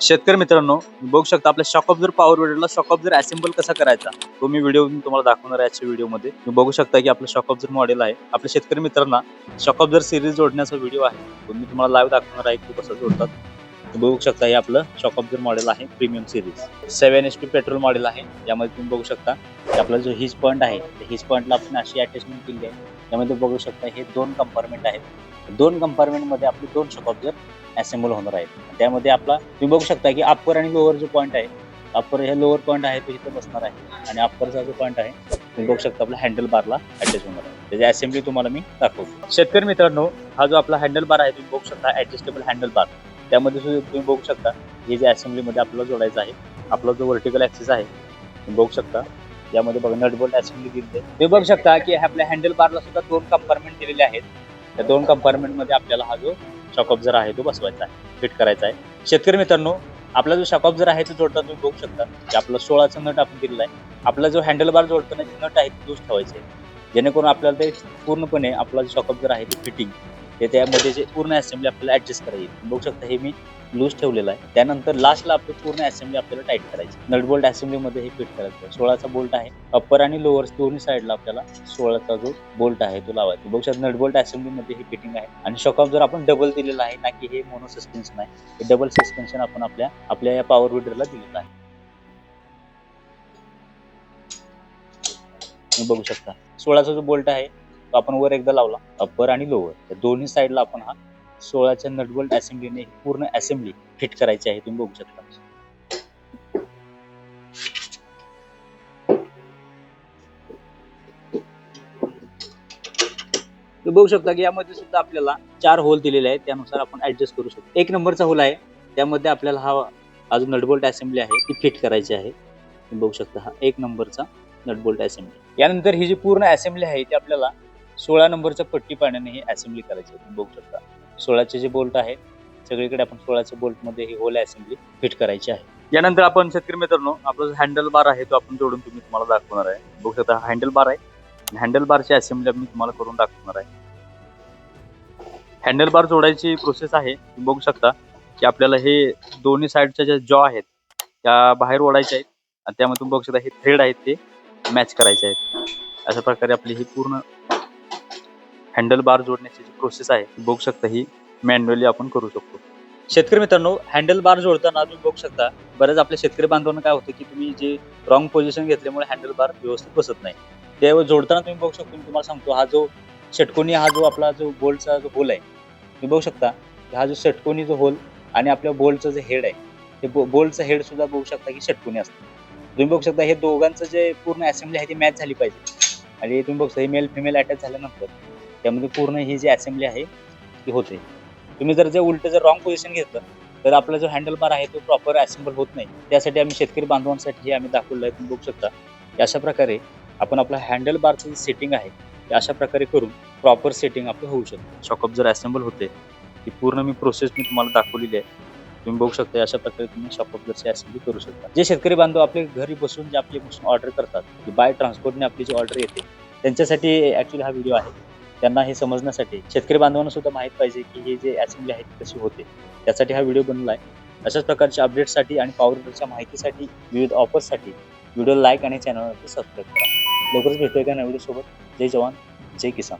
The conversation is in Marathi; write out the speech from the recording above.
शेतकरी मित्रांनो बघू शकता आपल्या शॉकअप जर पॉवर विडरला शॉकअप जर असेंबल कसा करायचा? तो मी व्हिडिओ तुम्हाला दाखवणार आहे आजच्या व्हिडिओमध्ये तुम्ही बघू शकता की आपलं शॉकअप जर मॉडेल आहे. आपल्या शेतकरी मित्रांना शॉकअप जर सिरीज जोडण्याचा व्हिडिओ आहे. तो मी तुम्हाला लाईव्ह दाखवणार आहे की कसं जोडतात. बघू शकता हे आपलं शॉकअप जर मॉडेल आहे premium series seven H P petrol model आहे. यामध्ये तुम्ही बघू शकता की आपला जो हिज पॉईंट आहे हिज पॉईंटला आपण अशी अटॅचमेंट केली आहे. यामध्ये बघू शकता हे दोन कंपार्टमेंट आहेत. दोन कंपार्टमेंटमध्ये आपले दोन शॉक जर असेंबल होणार आहेत. त्यामध्ये आपला तुम्ही बघू शकता की अप्पर आणि लोअर जो पॉईंट आहे अप्पर हे लोअर पॉईंट आहे तो इथं बसणार आहे. आणि अप्परचा जो पॉईंट आहे तुम्ही बघू शकता आपल्या हँडल बारला अटॅच होणार आहे. त्याची असेंब्ली तुम्हाला मी दाखवतो. शेतकरी मित्रांनो हा जो आपला हँडल बार आहे तुम्ही बघू शकता ऍडजस्टेबल हँडल बार त्यामध्ये सुद्धा तुम्ही बघू शकता हे जे असेंब्लीमध्ये आपल्याला जोडायचं आहे आपला जो व्हर्टिकल ऍक्सिस आहे तुम्ही बघू शकता. यामध्ये बघा नटबोल्ट असेंब्ली दिली आहे. तुम्ही बघू शकता की आपल्या हँडल बारला सुद्धा दोन कंपार्टमेंट दिलेले आहेत. त्या दोन कंपार्टमेंटमध्ये आपल्याला हा जो शॉक जर आहे तो बसवायचा आहे फिट करायचा आहे. शेतकरी मित्रांनो आपला जो शॉक जर आहे तो जोडता तुम्ही बघू शकता. की आपला सोळाचा नट आपण दिलेला आहे आपला जो हँडल बार जोडताना जे नट आहे तोच ठेवायचा आहे जेणेकरून आपल्याला ते पूर्णपणे आपला जो शॉकअप जर आहे ते फिटिंग हे त्यामध्ये जे पूर्ण असेंब्ली आपल्याला ऍडजस्ट करायची बघू शकता हे मी लूज ठेवलेलं आहे. त्यानंतर लास्टला आपली पूर्ण असेंब्ली आपल्याला टाईट करायची नट बोल्ट असेंब्लीमध्ये हे फिट करायचं सोळाचा बोल्ट आहे. अप्पर आणि लोअर दोन्ही साईडला आपल्याला सोळाचा जो बोल्ट आहे तो लावायचा बघू शकता नट बोल्ट असेंब्लीमध्ये हे फिटिंग आहे. आणि शॉकअप जर आपण डबल दिलेला आहे ना की हे मोनो सस्पेन्शन आहे हे डबल सस्पेन्शन आपण आपल्या आपल्या या पॉवर विडरला दिलेलं आहे. बघू शकता. सोळाचा जो बोल्ट आहे तो आपण वर एकदा लावला अप्पर आणि लोअर या दोन्ही साईडला आपण हा सोळाच्या नटबोल्ट असेंब्लीने पूर्ण असेंब्ली फिट करायची आहे तुम्ही बघू शकता. तुम्ही बघू शकता की यामध्ये सुद्धा आपल्याला चार होल दिलेले आहेत त्यानुसार आपण ऍडजस्ट करू शकतो. एक नंबरचा होल आहे त्यामध्ये आपल्याला हा अजून नटबोल्ट असेंब्ली आहे ती फिट करायची आहे. तुम्ही बघू शकता हा एक नंबरचा नटबोल्ट असेंब्ली यानंतर ही जी पूर्ण असेंब्ली आहे ती आपल्याला सोळा नंबरच्या पट्टी पाण्याने ही असेंब्ली करायची आहे तुम्ही बघू शकता. सोळाचे जे बोल्ट आहेत सगळीकडे आपण सोळाच्या बोल्टमध्ये ही होल असेंब्ली फिट करायची आहे. यानंतर आपण शेतकरी मित्रांनो आपला जो हँडल बार आहे तो आपण जोडून तुम्ही तुम्हाला दाखवणार आहे. बघू शकता हँडल बार आहे. हँडल बारची असेंब्ली मी तुम्हाला करून दाखवणार आहे. हँडल बार जोडायची प्रोसेस आहे. तुम्ही बघू शकता की आपल्याला हे दोन्ही साईडच्या ज्या जॉ आहेत त्या बाहेर ओढायच्या आहेत. आणि त्यामध्ये तुम्ही बघू शकता हे थ्रेड आहेत ते मॅच करायचे आहेत. अशा प्रकारे आपली ही पूर्ण हँडल बार जोडण्याची जी प्रोसेस आहे ती बघू शकता ही मॅन्युअली आपण करू शकतो. शेतकरी मित्रांनो हँडल बार जोडताना तुम्ही बघू शकता बऱ्याच आपल्या शेतकरी बांधवांना काय होतं की तुम्ही जे रॉंग पोझिशन घेतल्यामुळे हँडल बार व्यवस्थित बसत नाही. त्यावेळी जोडताना तुम्ही बघू शकतो मी तुम्हाला सांगतो हा जो षटकोनी हा जो आपला जो बोल्डचा जो होल आहे तुम्ही बघू शकता हा जो षटकोनी जो होल आणि आपल्या बोल्डचं जे हेड आहे ते बोल्टचं हेड सुद्धा बघू शकता की षटकोनी असतं. तुम्ही बघू शकता हे दोघांचं जे पूर्ण असेंब्ली आहे ती मॅच झाली पाहिजे. आणि तुम्ही बघू शकता हे मेल फिमेल अटॅच झाल्यानंतर त्यामध्ये पूर्ण ही जी असेंब्ली आहे ती होते. तुम्ही जर जे उलट जर रॉंग पोझिशन घेतलं तर आपला जो हँडल बार आहे तो प्रॉपर असेंबल होत नाही. त्यासाठी आम्ही शेतकरी बांधवांसाठी हे आम्ही दाखवलं आहे. तुम्ही बघू शकता. अशा प्रकारे आपण आपला हँडल बारचं जे सेटिंग आहे ते अशा प्रकारे करून प्रॉपर सेटिंग आपलं होऊ शकतं. शॉकअप जर असेंबल होते. ती पूर्ण मी प्रोसेस मी तुम्हाला दाखवलेली आहे. तुम्ही बघू शकता अशा प्रकारे तुम्ही शॉकअप जरची असेंबली करू शकता. जे शेतकरी बांधव आपले घरी बसून जे आपली ऑर्डर करतात बाय ट्रान्सपोर्टने आपली जी ऑर्डर येते त्यांच्यासाठी ॲक्च्युली हा व्हिडिओ आहे. त्यांना हे समजण्यासाठी शेतकरी बांधवांना सुद्धा माहीत पाहिजे की हे जे असेंब्ली आहे ती कशी होते. त्यासाठी हा व्हिडिओ बनला आहे. अशाच प्रकारच्या अपडेट्ससाठी आणि पॉवर माहितीसाठी विविध ऑफर्ससाठी व्हिडिओ लाईक आणि चॅनलवरती सबस्क्राईब करा. लवकरच भेटूया का नव्या व्हिडिओसोबत जय जवान जय किसान.